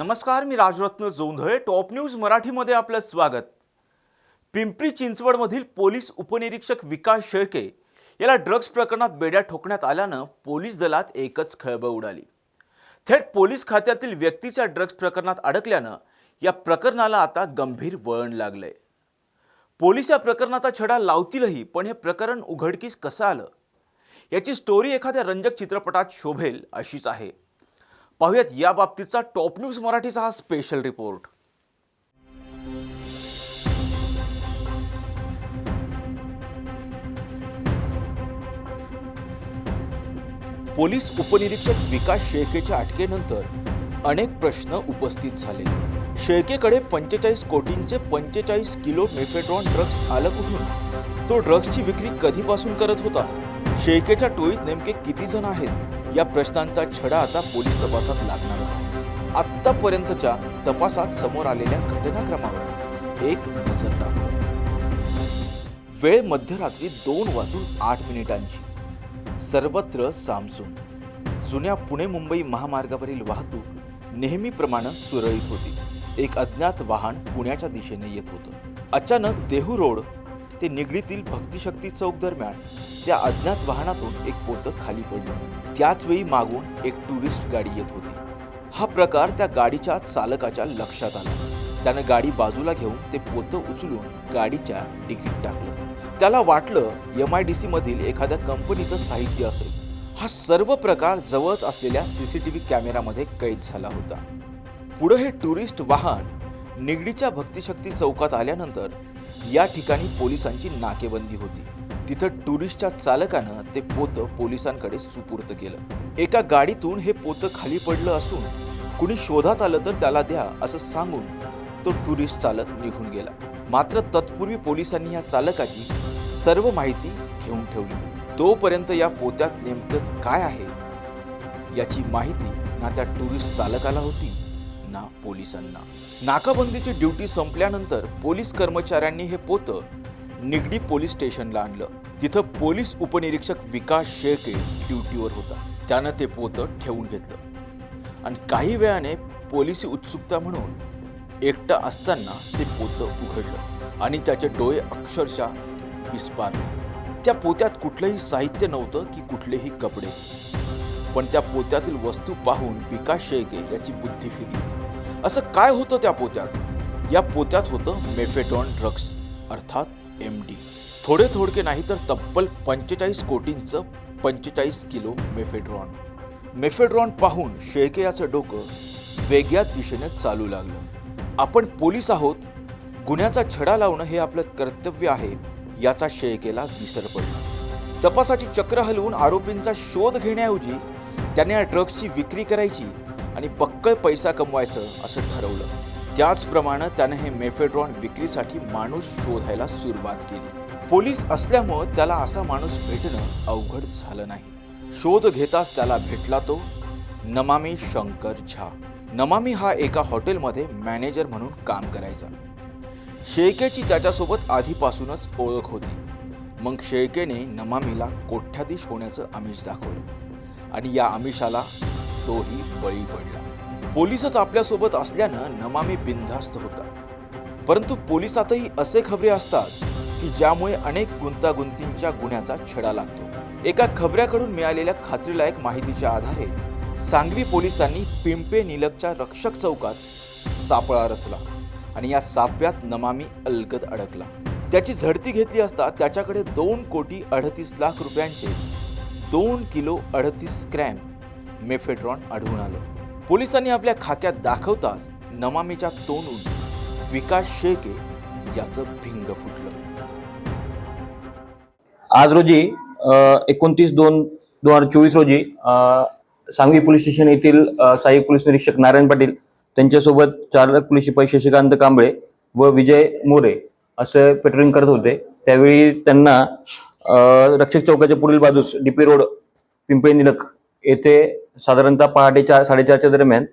नमस्कार मी Rajratna Jondhale. Top news मराठीमध्ये आपलं स्वागत. पिंपरी चिंचवडमधील पोलीस उपनिरीक्षक विकास शेळके याला ड्रग्ज प्रकरणात बेड्या ठोकण्यात आल्यानं पोलीस दलात एकच खळबळ उडाली. थेट पोलीस खात्यातील व्यक्तीच्या ड्रग्ज प्रकरणात अडकल्यानं या प्रकरणाला आता गंभीर वळण लागलंय. पोलीस या प्रकरणाचा छडा लावतीलही पण हे प्रकरण उघडकीस कसं आलं? याची स्टोरी एखाद्या रंजक चित्रपटात शोभेल अशीच आहे. पाहूयात या बाबतीतचा टॉप न्यूज मराठीचा हा स्पेशल रिपोर्ट पोलीस उपनिरीक्षक विकास शेळकेच्या अटकेनंतर अनेक प्रश्न उपस्थित झाले. शेळकेकडे पंचेचाळीस कोटींचे पंचेचाळीस किलो मेफेड्रॉन ड्रग्ज आलं कुठून? तो ड्रग्जची विक्री कधीपासून करत होता? शेळकेच्या टोळीत नेमके किती जण आहेत? या प्रश्नांचा छडा आता पोलीस तपासात लागणारच आहे. आत्तापर्यंतच्या तपासात समोर आलेल्या घटनाक्रमावर एक नजर टाकू वेळ मध्यरात्री दोन वाजून आठ मिनिटांची. सर्वत्र सामसूम. जुन्या पुणे मुंबई महामार्गावरील वाहतूक नेहमीप्रमाणे सुरळीत होती. एक अज्ञात वाहन पुण्याच्या दिशेने येत होतं. अचानक देहू रोड ते निगडीतील भक्तिशक्ती चौक दरम्यान त्या अज्ञात वाहनातून एक पोतं खाली पडलं. त्याचवेळी मागून एक टुरिस्ट गाडी येत होती. हा प्रकार त्या गाडीच्या चालकाच्या लक्षात आला. त्यानं गाडी बाजूला घेऊन ते पोतं उचलून गाडीच्या तिकीट टाकलं. त्याला वाटलं एम आय डी सी मधील एखाद्या कंपनीचं साहित्य असेल. हा सर्व प्रकार जवळच असलेल्या सी सी टी व्ही कॅमेरामध्ये कैद झाला होता. पुढं हे टुरिस्ट वाहन निगडीच्या भक्तिशक्ती चौकात आल्यानंतर या ठिकाणी पोलिसांची नाकेबंदी होती. तिथं टुरिस्टच्या चालकानं ते पोतं पोलिसांकडे सुपूर्त केलं. एका गाडीतून हे पोतं खाली पडलं असून कुणी शोधात आलं तर त्याला द्या असं सांगून तो टुरिस्ट चालक निघून गेला. मात्र तत्पूर्वी पोलिसांनी या चालकाची सर्व माहिती घेऊन ठेवली. तोपर्यंत या पोत्यात नेमकं काय आहे याची माहिती ना त्या टुरिस्ट चालकाला होती ना पोलिसांना. नाकाबंदीची ड्युटी संपल्यानंतर पोलीस कर्मचाऱ्यांनी हे पोतं निगडी पोलीस स्टेशनला आणलं. तिथं पोलीस उपनिरीक्षक विकास शेळके ड्युटीवर होता. त्यानं ते पोतं ठेवून घेतलं. आणि काही वेळाने पोलिसी उत्सुकता म्हणून एकटं असताना ते पोतं उघडलं आणि त्याचे डोळे अक्षरशः विस्पारले. त्या पोत्यात कुठलंही साहित्य नव्हतं की कुठलेही कपडे. पण त्या पोत्यातील वस्तू पाहून विकास शेळके याची बुद्धी फिरली. असं काय होतं त्या पोत्यात? या पोत्यात होतं मेफेटॉन ड्रग्स अर्थात एम डी थोडे थोडके नाही तर तब्बल पंचेचाळीस कोटींचं पंचेचाळीस किलो मेफेड्रॉन मेफेड्रॉन पाहून शेळके याचं डोकं वेगळ्या दिशेने चालू लागलं. आपण पोलीस आहोत. गुन्ह्याचा छडा लावणं हे आपलं कर्तव्य आहे याचा शेळकेला विसर पडला तपासाची चक्र हलवून आरोपींचा शोध घेण्याऐवजी त्याने या ड्रग्सची विक्री करायची आणि बक्कळ पैसा कमवायचं असं ठरवलं. त्याचप्रमाणे त्याने हे मेफेड्रॉन विक्रीसाठी माणूस शोधायला सुरुवात केली. पोलीस असल्यामुळं त्याला असा माणूस भेटणं अवघड झालं नाही. शोध घेताच त्याला भेटला तो नमामी शंकर झा. नमामी हा एका हॉटेलमध्ये मॅनेजर म्हणून काम करायचा. शेळकेची त्याच्यासोबत आधीपासूनच ओळख होती. मग शेळकेने नमामीला कोठ्याधीश होण्याचं आमिष दाखवलं. आणि या आमिषाला तोही बळी पडला. पोलीसच आपल्यासोबत असल्यानं नमामी बिनधास्त होता. परंतु पोलिसातही असे खबरे असतात की ज्यामुळे अनेक गुंतागुंतींच्या गुन्ह्याचा छडा लागतो. एका खबऱ्याकडून मिळालेल्या खात्रीलायक माहितीच्या आधारे सांगवी पोलिसांनी पिंपे निलगच्या रक्षक चौकात सापळा रचला आणि या साप्यात नमामी अलगद अडकला. त्याची झडती घेतली असता त्याच्याकडे दोन कोटी अडतीस लाख रुपयांचे दोन किलो अडतीस ग्रॅम मेफेड्रॉन आढळून आलं. पोलिसांनी आपल्या खाक्यात दाखवताच नमामीच्या तोंडून विकास शेळके याचं भिंग फुटलं. आज रोजी एकोणतीस दोन दोन हजार चोवीस रोजी सांगवी पोलीस स्टेशन येथील सहाय्यक पोलीस निरीक्षक नारायण पाटील त्यांच्यासोबत चालक पोलीस शिपाई शशिकांत कांबळे व विजय मोरे असं पेट्रोलिंग करत होते. त्यावेळी त्यांना रक्षक चौकाच्या पुढील बाजूस डीपी रोड पिंपळे निलक येथे साधारणतः पहाटे चार साडेचारच्या दरम्यान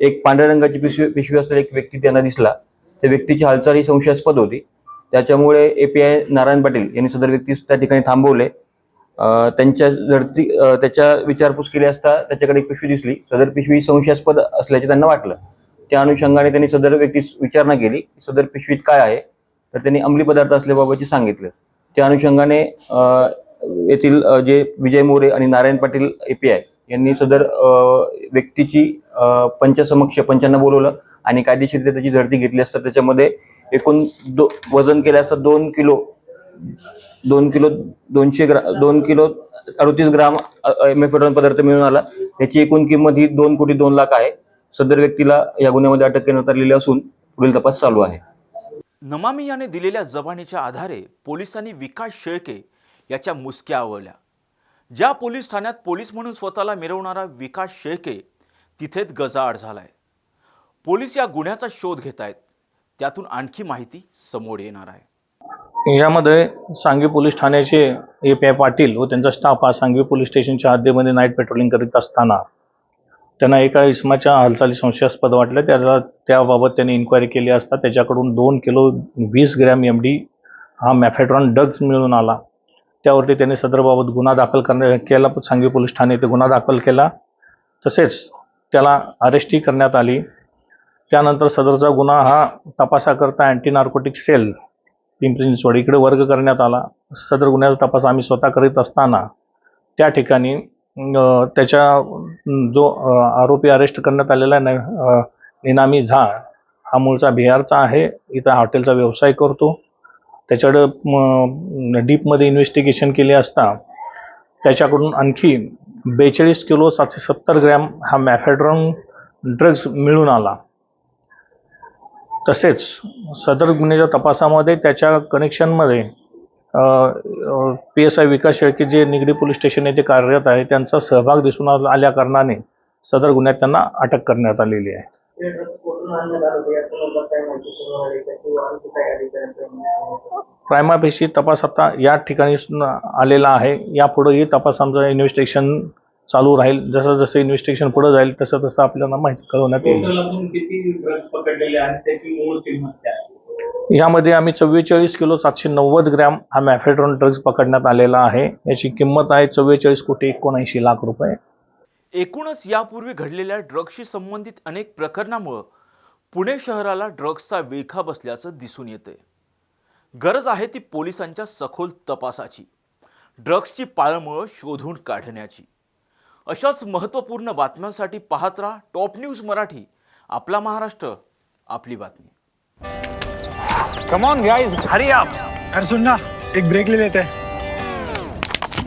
एक पांढऱ्या रंगाची पिशवी पिशवी असलेला एक व्यक्ती त्यांना दिसला. त्या व्यक्तीची हालचाल ही संशयास्पद होती. त्याच्यामुळे A P I Narayan Patil यांनी सदर व्यक्तीस त्या ठिकाणी थांबवले. त्यांच्या झडती त्याच्या विचारपूस केली असता त्याच्याकडे एक पिशवी दिसली. सदर पिशवी संशयास्पद असल्याचे त्यांना वाटलं. त्या अनुषंगाने त्यांनी सदर व्यक्तीस विचारणा केली. सदर पिशवीत काय आहे? तर त्यांनी अंमली पदार्थ असल्याबाबतचे सांगितलं. त्या अनुषंगाने येथील जे विजय मोरे आणि नारायण पाटील एपीआय यांनी सदर व्यक्तीची पंचसमक्ष पंचांना बोलवलं आणि कायदेशीर त्याची झडती घेतली असता त्याच्यामध्ये एकूण दो वजन केलं असतं दोन किलो दोन किलो दोनशे ग्रा दोन किलो अडतीस ग्राम एमएफेड्रॉन पदार्थ मिळून आला. याची एकूण किंमत ही दोन कोटी दोन लाख आहे. सदर व्यक्तीला या गुन्ह्यामध्ये अटक करण्यात आलेली असून पुढील तपास चालू आहे. नमामी याने दिलेल्या जबानीच्या आधारे पोलिसांनी विकास शेळके याच्या मुसक्या आवळल्या. ज्या पोलीस ठाण्यात पोलीस म्हणून स्वतःला मिरवणारा विकास शेळके तिथेच गजाआड झाला आहे पोलीस या गुन्ह्याचा शोध घेत आहेत त्यातून आणखी माहिती समोर येणार आहे. यामध्ये सांगवी पोलीस ठाण्याचे ए पी आय पाटील व त्यांचा स्टाफ हा सांगवी पोलीस स्टेशनच्या हद्दीमध्ये नाईट पेट्रोलिंग करीत असताना त्यांना एका इसमाच्या हालचाली संशयास्पद वाटल्या. त्याला त्याबाबत त्यांनी इन्क्वायरी केली असता त्याच्याकडून दोन किलो वीस ग्रॅम एम डी हा मॅफेड्रॉन ड्रग्ज मिळून आला. त्यावरती त्यांनी सदरबाबत गुन्हा दाखल करण्या केला. सांगवी पोलीस ठाणे येथे गुन्हा दाखल केला. तसेच त्याला अरेस्टही करण्यात आली. त्यानंतर सदरचा गुन्हा हा तपासाकरता anti narcotic cell Pimpri Chinchwad इकडे वर्ग करण्यात आला. सदर गुन्ह्याचा तपास आम्ही स्वतः करीत असताना त्या ठिकाणी त्याच्या जो आरोपी अरेस्ट करण्यात आलेला आहे ना निनामी झा हा मूळचा बिहारचा आहे. इथं हॉटेलचा व्यवसाय करतो. त्याच्याकडं डीपमध्ये इन्व्हेस्टिगेशन केले असता त्याच्याकडून आणखी बेचाळीस किलो सातशे सत्तर ग्रॅम हा मॅफेड्रॉन ड्रग्ज मिळून आला. तसेच सदर गुन्ह्याच्या तपासामध्ये त्याच्या कनेक्शनमध्ये P S I Vikas Shelke जे निगडी पोलीस स्टेशन येथे कार्यरत आहे त्यांचा सहभाग दिसून आल्याकारणाने आल्या कारणाने सदर गुन्ह्यात त्यांना अटक करण्यात आलेली आहे. प्रायमापेशी तपास आता या ठिकाणी आलेला आहे. यापुढेही तपास आमचं इन्व्हेस्टिगेशन चालू राहील. जसं जसं इन्व्हेस्टिगेशन पुढे जाईल तसं तसं आपल्याला माहिती कळवण्यात येईल. यामध्ये आम्ही चव्वेचाळीस किलो सातशे नव्वद ग्रॅम हा मॅफेड्रॉन ड्रग्ज पकडण्यात आलेला आहे. याची किंमत आहे चव्वेचाळीस कोटी एकोणऐंशी लाख रुपये. एकूणच यापूर्वी घडलेल्या ड्रग्सशी संबंधित अनेक प्रकरणामुळं पुणे शहराला ड्रग्सचा विळखा बसल्याचं दिसून येतंय. गरज आहे ती पोलिसांच्या सखोल तपासाची ड्रग्सची पाळमुळं शोधून काढण्याची. अशाच महत्त्वपूर्ण बातम्यांसाठी पाहत राहा टॉप न्यूज मराठी आपला महाराष्ट्र आपली बातमी. कम ऑन गाइस हरी आप अरे सुन ना एक ब्रेक ले लेते हैं.